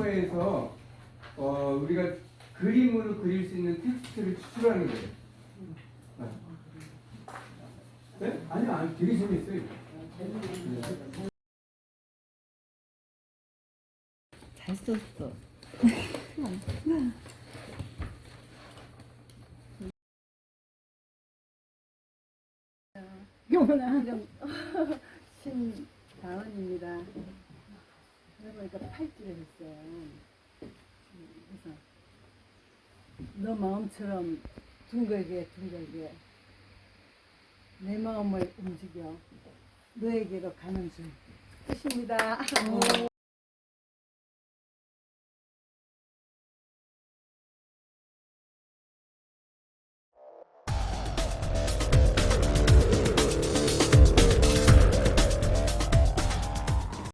거에서 어, 우리가 그림으로 그릴 수 있는 텍스트를 추출하는 거예요. 네? 아니요, 아니, 되게 재밌어요. 잘 썼어. 영원한 신다은입니다. 그러니까 팔찌를 했어요. 그래서 너 마음처럼 둥글게 둥글게 내 마음을 움직여 너에게로 가는 중 끝입니다.